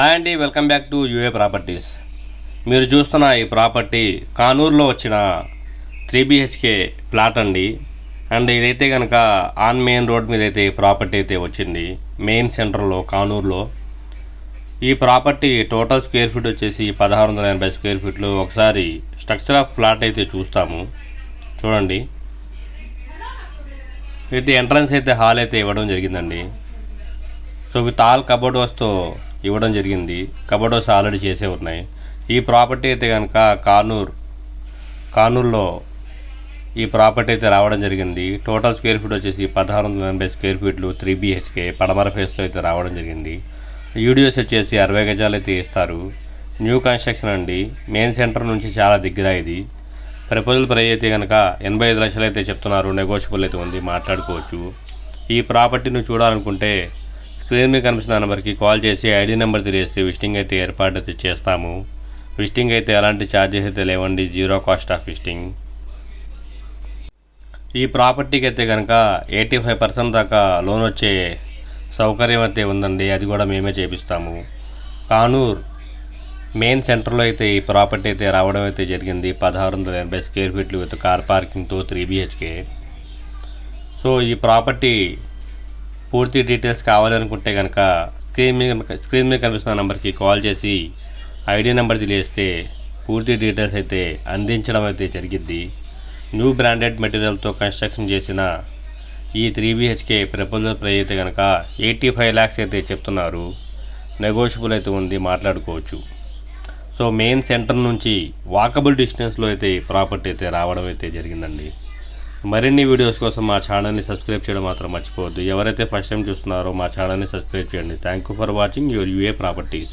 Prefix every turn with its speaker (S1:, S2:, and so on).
S1: Hi అండి welcome back to UA properties మీరు చూస్తున్న ఈ ప్రాపర్టీ కానూరులో వచ్చిన త్రీ బిహెచ్కే ప్లాట్ అండి. అండ్ ఇదైతే కనుక ఆన్ మెయిన్ రోడ్ మీద అయితే ఈ ప్రాపర్టీ అయితే వచ్చింది మెయిన్ సెంటర్లో కానూరులో. ఈ ప్రాపర్టీ టోటల్ స్క్వేర్ ఫీట్ వచ్చేసి పదహారు వందల ఎనభై స్క్వేర్ ఫీట్లు ఒకసారి స్ట్రక్చర్ ఆఫ్ ప్లాట్ అయితే చూస్తాము. చూడండి. అయితే ఎంట్రన్స్ అయితే హాల్ అయితే ఇవ్వడం జరిగిందండి. సో విత్ ఆల్ వస్తూ ఇవ్వడం జరిగింది. కబడోస్ ఆల్రెడీ చేసే ఉన్నాయి. ఈ ప్రాపర్టీ అయితే కనుక కానూర్ కానూర్లో ఈ ప్రాపర్టీ అయితే రావడం జరిగింది. టోటల్ స్క్వేర్ ఫీట్ వచ్చేసి పదహారు వందల ఎనభై స్క్వేర్ ఫీట్లు త్రీ బీహెచ్కే పడమర ఫేస్లో అయితే రావడం జరిగింది. యూడియోస్ వచ్చేసి అరవై గజాలు అయితే ఇస్తారు. న్యూ కన్స్ట్రక్షన్ అండి. మెయిన్ సెంటర్ నుంచి చాలా దగ్గర ఇది. ప్రపోజల్ ప్రై అయితే కనుక ఎనభై ఐదు లక్షలు అయితే చెప్తున్నారు. నెగోషియబుల్ అయితే ఉంది. మాట్లాడుకోవచ్చు. ఈ ప్రాపర్టీని చూడాలనుకుంటే స్క్రీన్ మీద కనిపిస్తున్న నెంబర్కి కాల్ చేసి ఐడి నెంబర్ తెలియస్తే విజిటింగ్ అయితే ఏర్పాటు అయితే చేస్తాము. విజిటింగ్ అయితే ఎలాంటి ఛార్జెస్ అయితే లేవండి జీరో కాస్ట్ ఆఫ్ విజిటింగ్. ఈ ప్రాపర్టీకి అయితే కనుక ఎయిటీ ఫైవ్ పర్సెంట్ దాకా లోన్ వచ్చే సౌకర్యం అయితే ఉందండి అది కూడా మేమే చేపిస్తాము. కానూర్ మెయిన్ సెంటర్లో అయితే ఈ ప్రాపర్టీ అయితే రావడం అయితే జరిగింది పదహారు వందల ఎనభై స్క్వేర్ ఫీట్లు విత్ కార్ పార్కింగ్తో త్రీ బిహెచ్కే. సో ఈ ప్రాపర్టీ పూర్తి డీటెయిల్స్ కావాలనుకుంటే కనుక స్క్రీన్ మీద స్క్రీన్ మీద కనిపిస్తున్న నెంబర్కి కాల్ చేసి ఐడి నెంబర్ తెలియస్తే పూర్తి డీటెయిల్స్ అయితే అందించడం అయితే జరిగిద్ది. న్యూ బ్రాండెడ్ మెటీరియల్తో కన్స్ట్రక్షన్ చేసిన ఈ త్రీ బిహెచ్కే ప్రపోజల్ ప్రైజ్ అయితే కనుక ఎయిటీ ఫైవ్ ల్యాక్స్ అయితే చెప్తున్నారు. నెగోషియబుల్ అయితే ఉంది మాట్లాడుకోవచ్చు. సో మెయిన్ సెంటర్ నుంచి వాకబుల్ డిస్టెన్స్లో అయితే ప్రాపర్టీ అయితే రావడం అయితే జరిగిందండి. మరిన్ని వీడియోస్ కోసం మా ఛానల్ని సబ్స్క్రైబ్ చేయడం మాత్రం మర్చిపోవద్దు. ఎవరైతే ఫస్ట్ టైం చూస్తున్నారో మా ఛానల్ని సబ్స్క్రైబ్ చేయండి. Thank you for watching your UA properties